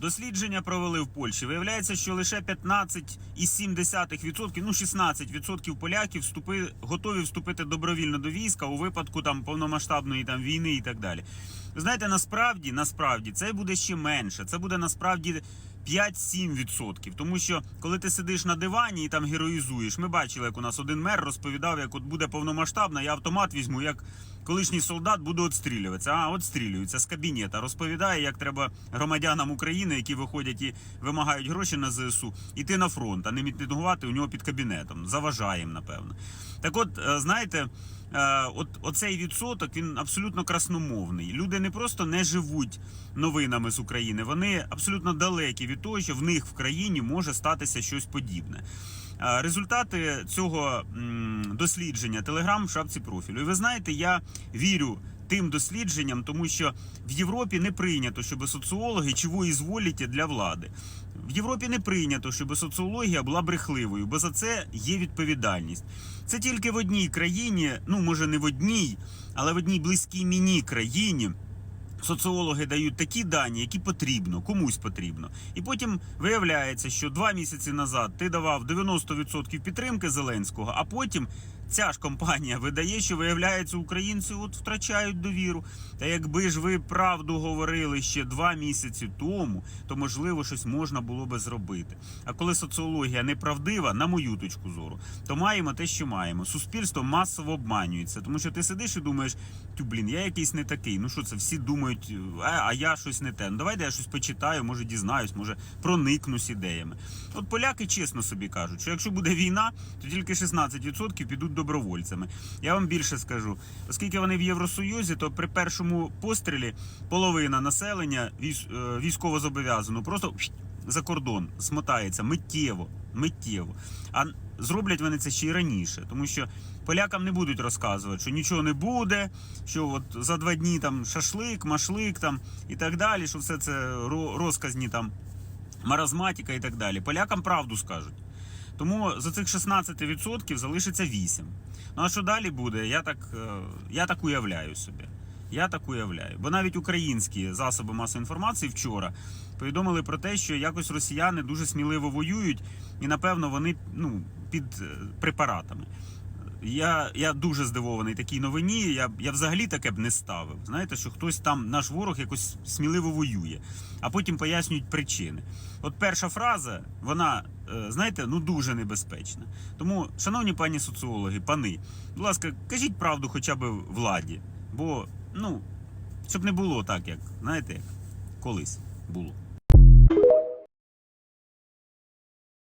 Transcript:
Дослідження провели в Польщі. Виявляється, що лише 15,7%, ну 16% поляків вступи, готові вступити добровільно до війська у випадку там повномасштабної там війни і так далі. Ви знаєте, насправді, насправді це буде ще менше. Це буде насправді 5-7%. Тому що коли ти сидиш на дивані і там героїзуєш, ми бачили, як у нас один мер розповідав, як от буде повномасштабна, я автомат візьму, як колишній солдат буду отстрілюватися. А отстрілюється з кабінета, розповідає, як треба громадянам України, які виходять і вимагають гроші на ЗСУ, іти на фронт, а не мітингувати у нього під кабінетом. Заважаємо, напевно. Так от, е, знаєте. Е, От оцей відсоток він абсолютно красномовний. Люди не просто не живуть новинами з України, вони абсолютно далекі від того, що в них в країні може статися щось подібне. Е, Результати цього дослідження Телеграм в шапці профілю. І ви знаєте, я вірю тим дослідженням, тому що в Європі не прийнято, щоб соціологи чого ізволіте для влади. В Європі не прийнято, щоб соціологія була брехливою, бо за це є відповідальність. Це тільки в одній країні, ну може не в одній, але в одній близькій мені країні. Соціологи дають такі дані, які потрібно, комусь потрібно. І потім виявляється, що два місяці назад ти давав 90% підтримки Зеленського, а потім ця ж компанія видає, що виявляється, українці от втрачають довіру. Та якби ж ви правду говорили ще два місяці тому, то можливо щось можна було би зробити. А коли соціологія неправдива, на мою точку зору, то маємо те, що маємо. Суспільство масово обманюється, тому що ти сидиш і думаєш, тю блін, я якийсь не такий. Ну що це всі думають, а, а я щось не те. Ну давайте я щось почитаю, може дізнаюсь, може проникнусь ідеями. От поляки чесно собі кажуть, що якщо буде війна, то тільки 16% підуть добровольцями. Я вам більше скажу, оскільки вони в Євросоюзі, то при першому пострілі половина населення е, військово зобов'язано просто за кордон смотається миттєво. Миттєво. А зроблять вони це ще й раніше, тому що полякам не будуть розказувати, що нічого не буде, що от за два дні там шашлик, машлик там і так далі, що все це ро- розказні там маразматика і так далі. Полякам правду скажуть. Тому за цих 16% залишиться 8. Ну а що далі буде? Я так, е, я так уявляю собі. Я так уявляю. Бо навіть українські засоби масової інформації вчора повідомили про те, що якось росіяни дуже сміливо воюють, і напевно вони ну, під е, препаратами. Я, я дуже здивований такій новині. Я, я взагалі таке б не ставив. Знаєте, що хтось там, наш ворог, якось сміливо воює, а потім пояснюють причини. От перша фраза, вона, е, знаєте, ну дуже небезпечна. Тому, шановні пані соціологи, пани, будь ласка, кажіть правду хоча б владі. Бо, ну, щоб не було так, як, знаєте, як колись було.